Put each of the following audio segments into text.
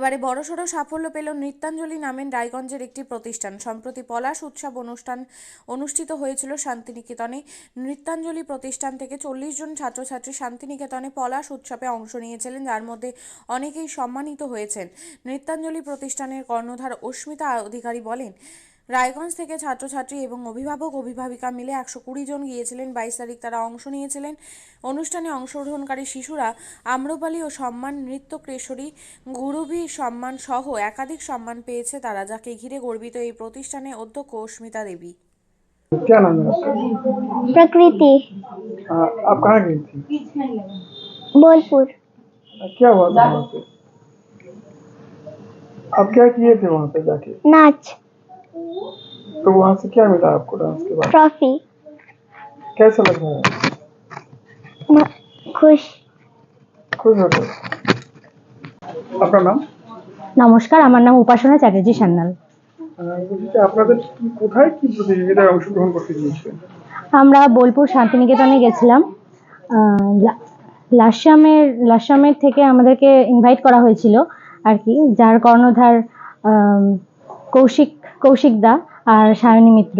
এবারে বড়সড় সাফল্য পেল নৃত্যাঞ্জলি নামের রায়গঞ্জের একটি প্রতিষ্ঠান। সম্প্রতি পলাশ উৎসব অনুষ্ঠান অনুষ্ঠিত হয়েছিল শান্তিনিকেতনে। নৃত্যাঞ্জলি প্রতিষ্ঠান থেকে চল্লিশ জন ছাত্রছাত্রী শান্তিনিকেতনে পলাশ উৎসবে অংশ নিয়েছিলেন, যার মধ্যে অনেকেই সম্মানিত হয়েছেন। নৃত্যাঞ্জলি প্রতিষ্ঠানের কর্ণধার অস্মিতা অধিকারী বলেন রায়গঞ্জ থেকে ছাত্রছাত্রী এবং অভিভাবক অভিভাবিকা মিলে একশো কুড়ি জন গিয়েছিলেন বাইশ তারিখ তারা অংশ নিয়েছিলেন অনুষ্ঠানে অংশগ্রহণকারী শিশুরা আম্রপালি ও সম্মান নৃত্য কেশরী গুরুভি সম্মান সহ একাধিক সম্মান পেয়েছে তারা যাকে ঘিরে গর্বিত এই প্রতিষ্ঠানের অধ্যক্ষ অস্মিতা দেবী क्या नाम है आपका प्रकृति आ, आप कहाँ गई थी बोलपुर आ, क्या हुआ था वहाँ पे आप क्या किए थे वहाँ पे जाके नाच तो वहाँ से क्या मिला आपको डांस के बाद ट्रॉफी कैसा लग रहा है म- खुश खुश हो गए আপনার নাম নমস্কার আমার নাম উপাসনা চ্যাটার্জি সান্যাল আহ, বলছি যে আপনাদের কি কোথায় কি প্রতিযোগিতায় অংশগ্রহণ করতে গিয়েছিলেন আমরা বোলপুর শান্তিনিকেতনে গেছিলাম আহ, লা- লাস্যামের লাস্যামের থেকে আমাদেরকে ইনভাইট করা হয়েছিল আর কি যার কর্ণধার আম, কৌশিক কৌশিক দা আর সায়নী মিত্র।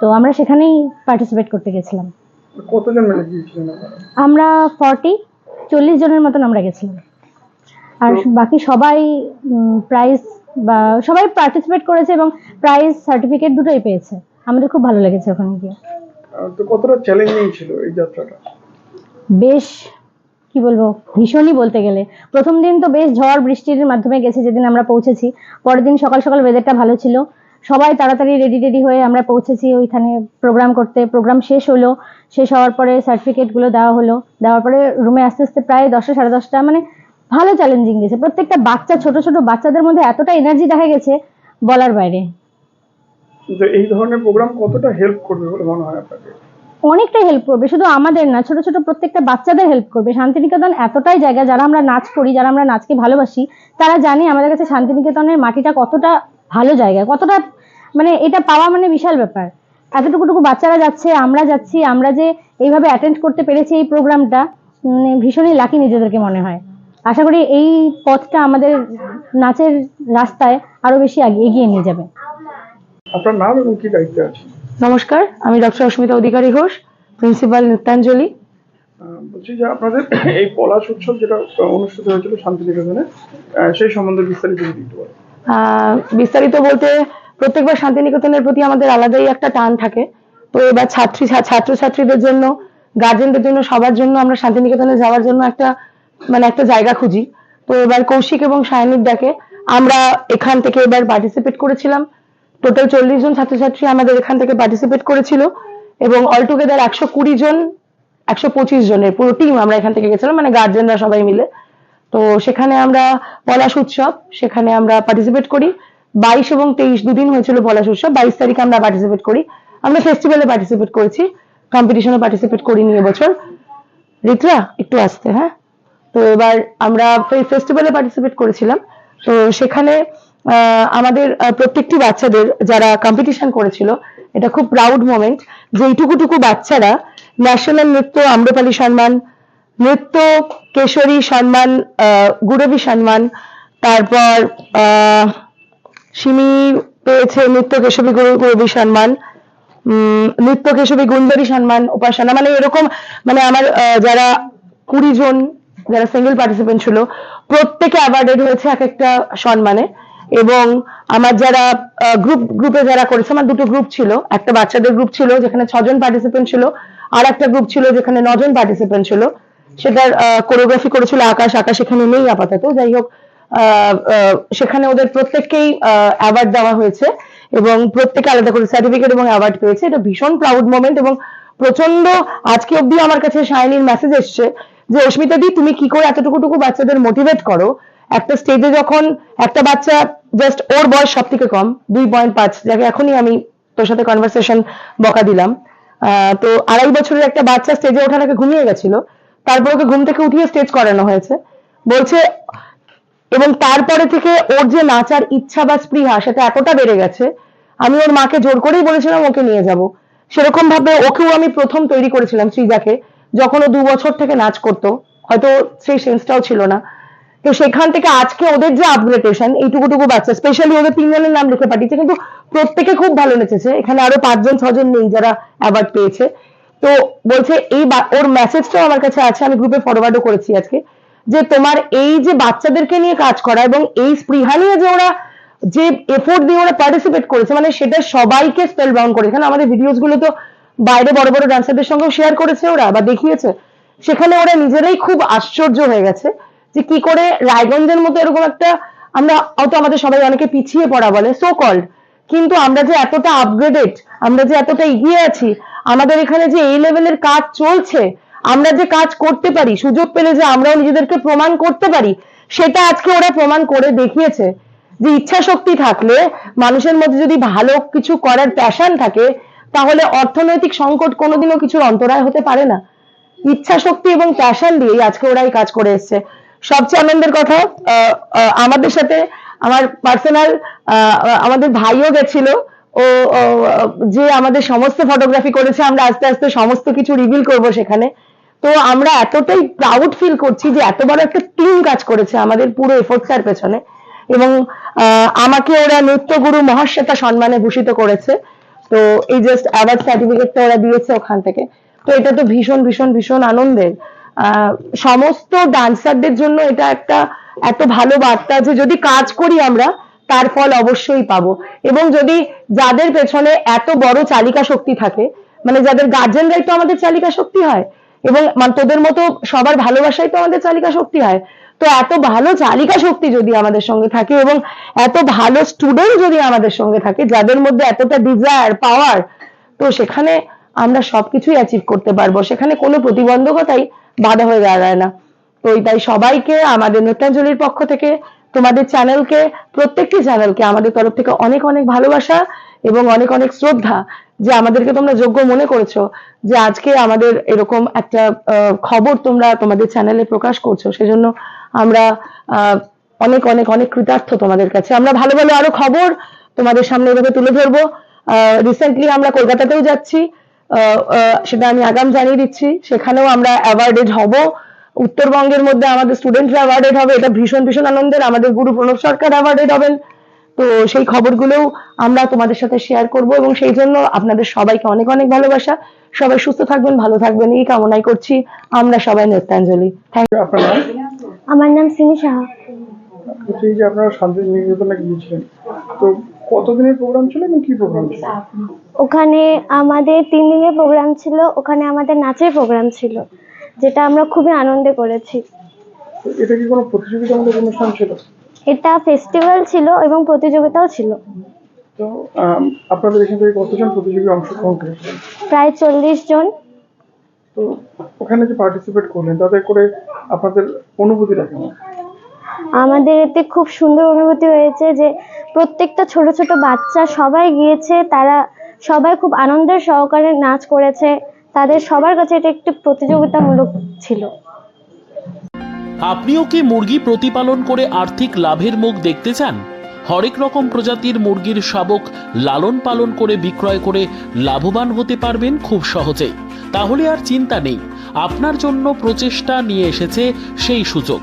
তো আমরা সেখানেই পার্টিসিপেট করতে গেছিলাম। কতজন আমরা ফর্টি চল্লিশ জনের মতন আমরা গেছিলাম। আর বাকি সবাই প্রাইজ বা সবাই পার্টিসিপেট করেছে এবং প্রাইজ সার্টিফিকেট দুটোই পেয়েছে। আমাদের খুব ভালো লেগেছে ওখানে গিয়ে। তো কতটা চ্যালেঞ্জিং ছিল এই যাত্রাটা? বেশ কি বলব, ভীষণই বলতে গেলে। প্রথম দিন তো বেশ ঝড় বৃষ্টির মাধ্যমে গেছে যেদিন আমরা পৌঁছেছি। পরের দিন সকাল সকাল ওয়েদারটা ভালো ছিল। সবাই তাড়াতাড়ি রেডি রেডি হয়ে আমরা পৌঁছেছি ওইখানে প্রোগ্রাম করতে। প্রোগ্রাম শেষ হলো। শেষ হওয়ার পরে সার্টিফিকেটগুলো দেওয়া হলো। দেওয়ার পরে রুমে আস্তে আস্তে প্রায় দশটা, সাড়ে দশটা মানে ভালো চ্যালেঞ্জিং গেছে। প্রত্যেকটা বাচ্চা, ছোট ছোট বাচ্চাদের মধ্যে এতটা এনার্জি দেখা গেছে বলার বাইরে। এই ধরনের প্রোগ্রাম কতটা হেল্প করবে বলে মনে হয় আপনাকে অনেকটাই হেল্প করবে। শুধু আমাদের না, ছোট ছোট প্রত্যেকটা বাচ্চাদের হেল্প করবে। শান্তিনিকেতন এতটাই জায়গা, যারা আমরা নাচ করি, যারা আমরা নাচকে ভালোবাসি, তারা জানে আমাদের কাছে শান্তিনিকেতনের মাটিটা কতটা ভালো জায়গা, কতটা মানে এটা পাওয়া মানে বিশাল ব্যাপার। এতটুকুটুকু বাচ্চারা যাচ্ছে, আমরা যাচ্ছি, আমরা যে এইভাবে অ্যাটেন্ড করতে পেরেছি এই প্রোগ্রামটা ভীষণই লাকি নিজেদেরকে মনে হয়। আশা করি এই পথটা আমাদের নাচের রাস্তায় আরও বেশি এগিয়ে নিয়ে যাবে। আপনার নাম এবং কি দায়িত্বে আছে? নমস্কার আমি ডক্টর অস্মিতা অধিকারী ঘোষ প্রিন্সিপাল নৃত্যাঞ্জলি। বলছি যে আপনাদের এই পলাশ উৎসব যেটা অনুষ্ঠিত হয়েছিল শান্তিনিকেতনে সেই সম্বন্ধে বিস্তারিত যদি একটু আহ, বিস্তারিত বলতে প্রত্যেকবার শান্তিনিকেতনের প্রতি আমাদের আলাদাই একটা টান থাকে। তো এবার ছাত্রী ছাত্রছাত্রীদের জন্য গার্জেনদের জন্য সবার জন্য আমরা শান্তিনিকেতনে যাওয়ার জন্য একটা মানে একটা জায়গা খুঁজি। তো এবার কৌশিক এবং সায়নির ডাকে আমরা এখান থেকে এবার পার্টিসিপেট করেছিলাম। টোটাল চল্লিশ জন ছাত্রছাত্রী আমাদের এখান থেকে পার্টিসিপেট করেছিল এবং অলটুগেদার একশো কুড়ি জন, একশো পঁচিশ জনের পুরো টিম আমরা এখান থেকে গেছিলাম মানে গার্জেনরা সবাই মিলে। তো সেখানে আমরা পলাশ উৎসব, সেখানে আমরা পার্টিসিপেট করি। বাইশ এবং তেইশ দুদিন হয়েছিল পলাশ উৎসব, বাইশ তারিখে আমরা পার্টিসিপেট করি। আমরা ফেস্টিভ্যালে পার্টিসিপেট করেছি কম্পিটিশনে পার্টিসিপেট করিনি এবছর। রিতরা, একটু আসতে হ্যাঁ? তো এবার আমরা ফেস্টিভ্যালে পার্টিসিপেট করেছিলাম। তো সেখানে আমাদের প্রত্যেকটি বাচ্চাদের যারা কম্পিটিশন করেছিল, এটা খুব প্রাউড মোমেন্ট যে এইটুকুটুকু বাচ্চারা ন্যাশনাল নৃত্য আম্রপালি সম্মান নৃত্য কেশরী সম্মান গুরবী সম্মান তারপর সিমি পেয়েছে নৃত্য কেশবী গুরু, গুরবী সম্মান নৃত্য কেশবী গুঞ্জরি সম্মান উপাসনা মানে এরকম মানে আমার যারা কুড়ি জন, যারা সিঙ্গেল পার্টিসিপেন্ট ছিল, প্রত্যেকে অ্যাওয়ার্ডেড হয়েছে এক একটা সম্মানে এবং আমার যারা গ্রুপ গ্রুপে যারা করেছে, আমার দুটো গ্রুপ ছিল। একটা বাচ্চাদের গ্রুপ ছিল, যেখানে ছজন পার্টিসিপেন্ট ছিল, আর একটা গ্রুপ ছিল যেখানে নজন পার্টিসিপেন্ট ছিল। সেটার কোরিওগ্রাফি করেছিল আকাশ। আকাশ এখানে নেই আপাতত। যাই হোক সেখানে ওদের প্রত্যেককেই অ্যাওয়ার্ড দেওয়া হয়েছে এবং প্রত্যেকে আলাদা করে সার্টিফিকেট এবং অ্যাওয়ার্ড পেয়েছে। এটা ভীষণ প্রাউড মোমেন্ট এবং প্রচণ্ড আজকে অব্দি আমার কাছে শাইনির মেসেজ এসছে যে, অস্মিতা দি, তুমি কি করে এতটুকুটুকু বাচ্চাদের মোটিভেট করো? একটা স্টেজে যখন একটা বাচ্চা জাস্ট ওর বয়স সব থেকে কম, দুই পয়েন্ট পাঁচ, যাকে এখনই আমি তোর সাথে কনভারসেশন বকা দিলাম তো আড়াই বছরের একটা বাচ্চা স্টেজে ওঠার আগে ঘুমিয়ে গেছিল, তারপর ওকে ঘুম থেকে উঠিয়ে স্টেজ করানো হয়েছে। বলছে, এবং তারপরে থেকে ওর যে নাচার ইচ্ছা বা স্পৃহা সেটা এতটা বেড়ে গেছে, আমি ওর মাকে জোর করেই বলেছিলাম ওকে নিয়ে যাব। সেরকম ভাবে ওকেও আমি প্রথম তৈরি করেছিলাম শ্রীজাকে যখন ও দু বছর থেকে নাচ করতো, হয়তো সেই সেন্সটাও ছিল না। তো সেখান থেকে আজকে ওদের যে আপগ্রেডেশন এইটুকুটুকু বাচ্চা স্পেশালি ওদের তিনজনের নাম লিখে পাঠিয়েছে, কিন্তু প্রত্যেকে খুব ভালো নেচেছে। এখানে আরও পাঁচজন, ছজন নেই যারা অ্যাওয়ার্ড পেয়েছে। তো বলছে এই ওর মেসেজটাও আমার কাছে আছে, আমি গ্রুপে ফরওয়ার্ডও করেছি আজকে, যে তোমার এই যে বাচ্চাদেরকে নিয়ে কাজ করা এবং এই স্পৃহা নিয়ে যে ওরা যে এফোর্ট দিয়ে ওরা পার্টিসিপেট করেছে মানে সেটা সবাইকে স্পেল বাউন্ড করে। এখানে আমাদের ভিডিওসগুলো তো বাইরে বড় বড় ডান্সারদের সঙ্গেও শেয়ার করেছে ওরা বা দেখিয়েছে। সেখানে ওরা নিজেরাই খুব আশ্চর্য হয়ে গেছে। যে কি করে রায়গঞ্জের মতো এরকম একটা আমরা হয়তো আমাদের সবাই অনেকে পিছিয়ে পড়া বলে সো কল্ড কিন্তু আমরা যে এতটা আপগ্রেডেড আমরা যে এতটা এগিয়ে আছি, আমাদের এখানে যে এই লেভেলের কাজ চলছে, আমরা যে কাজ করতে পারি, সুযোগ পেলে যে আমরাও নিজেদেরকে প্রমাণ করতে পারি, সেটা আজকে ওরা প্রমাণ করে দেখিয়েছে। যে ইচ্ছা শক্তি থাকলে, মানুষের মধ্যে যদি ভালো কিছু করার প্যাশন থাকে, তাহলে অর্থনৈতিক সংকট কোনোদিনও কিছুর অন্তরায় হতে পারে না। ইচ্ছা শক্তি এবং প্যাশন দিয়েই আজকে ওরা এই কাজ করে এসছে। সবচেয়ে আনন্দের কথা আমাদের সাথে আমার পার্সোনাল আমাদের ভাইও গেছিল। ও যে আমাদের সমস্ত ফটোগ্রাফি করেছে, আমরা আস্তে আস্তে সমস্ত কিছু রিভিল করব সেখানে। তো আমরা এতটাই প্রাউড ফিল করছি যে এত বড় একটা টিম কাজ করেছে আমাদের পুরো এফোর্টটার পেছনে। এবং আমাকে ওরা নৃত্যগুরু মহাশ্বেতা সম্মানে ভূষিত করেছে। তো এই জাস্ট অ্যাওয়ার্ড সার্টিফিকেটটা ওরা দিয়েছে ওখান থেকে। তো এটা তো ভীষণ ভীষণ ভীষণ আনন্দের। সমস্ত ডান্সারদের জন্য এটা একটা এত ভালো বার্তা যে যদি কাজ করি আমরা, তার ফল অবশ্যই পাবো। এবং যদি যাদের পেছনে এত বড় চালিকা শক্তি থাকে মানে যাদের গার্জেনরাই তো আমাদের চালিকা শক্তি হয়, এবং মানে তোদের মতো সবার ভালোবাসাই তো আমাদের চালিকা শক্তি হয়, তো এত ভালো চালিকা শক্তি যদি আমাদের সঙ্গে থাকে এবং এত ভালো স্টুডেন্ট যদি আমাদের সঙ্গে থাকে, যাদের মধ্যে এতটা ডিজায়ার পাওয়ার তো সেখানে আমরা সবকিছুই অ্যাচিভ করতে পারব। সেখানে কোনো প্রতিবন্ধকতাই বাধা হয়ে দাঁড়ায় না। তো তাই সবাইকে, আমাদের নৃত্যাঞ্জলির পক্ষ থেকে, তোমাদের চ্যানেলকে প্রত্যেকটি চ্যানেলকে আমাদের তরফ থেকে অনেক অনেক ভালোবাসা এবং অনেক অনেক শ্রদ্ধা যে আমাদেরকে তোমরা যোগ্য মনে করেছ যে আজকে আমাদের এরকম একটা খবর তোমরা তোমাদের চ্যানেলে প্রকাশ করছ। সেজন্য আমরা অনেক অনেক অনেক কৃতার্থ তোমাদের কাছে। আমরা ভালো ভালো আরও খবর তোমাদের সামনে এভাবে তুলে ধরবো। আহ রিসেন্টলি আমরা কলকাতাতেও যাচ্ছি। সেটা আমি আগাম জানিয়ে দিচ্ছি। সেখানেও আমরা অ্যাওয়ার্ডেড হব। উত্তরবঙ্গের মধ্যে আমাদের স্টুডেন্টরা অ্যাওয়ার্ডেড হবে। এটা ভীষণ ভীষণ আনন্দের। আমাদের গুরু প্রণব সরকার অ্যাওয়ার্ডেড হবেন। তো সেই খবরগুলোও আমরা তোমাদের সাথে শেয়ার করব এবং সেই জন্য আপনাদের সবাইকে অনেক অনেক ভালোবাসা। সবাই সুস্থ থাকবেন ভালো থাকবেন। এই কামনাই করছি। আমরা সবাই নৃত্যাঞ্জলি। আমার নাম সিমি সাহা। আপনারা শান্তি নিকেতনে গিয়েছিলেন। তো কতদিনের প্রোগ্রাম ছিল এবং কি প্রোগ্রাম ছিল? ওখানে আমাদের তিন দিনের প্রোগ্রাম ছিল ওখানে আমাদের নাচের প্রোগ্রাম ছিল যেটা আমরা খুবই আনন্দে করেছি। এটা কি কোনো প্রতিযোগিতামূলক অনুষ্ঠান ছিল? এটা ফেস্টিভ্যাল ছিল এবং প্রতিযোগিতাও ছিল। তো আপনাদের এখান থেকে কতজন প্রতিযোগী অংশগ্রহণ করেছিলেন? প্রায় চল্লিশ জন। তো ওখানে যে পার্টিসিপেট করলেন তাতে করে আপনাদের অনুভূতিটা কেমন? আমাদের এতে খুব সুন্দর অনুভূতি হয়েছে যে প্রত্যেকটা ছোট ছোট বাচ্চা সবাই গিয়েছে, তারা সবাই খুব আনন্দের সহকারে নাচ করেছে। তাদের সবার কাছে এটা একটি প্রতিযোগিতামূলক ছিল। আপনিও কি মুরগি প্রতিপালন করে আর্থিক লাভের মুখ দেখতে চান? হরেক রকম প্রজাতির মুরগির শাবক লালন পালন করে বিক্রয় করে লাভবান হতে পারবেন খুব সহজেই। তাহলে আর চিন্তা নেই, আপনার জন্য প্রচেষ্টা নিয়ে এসেছে সেই সুযোগ।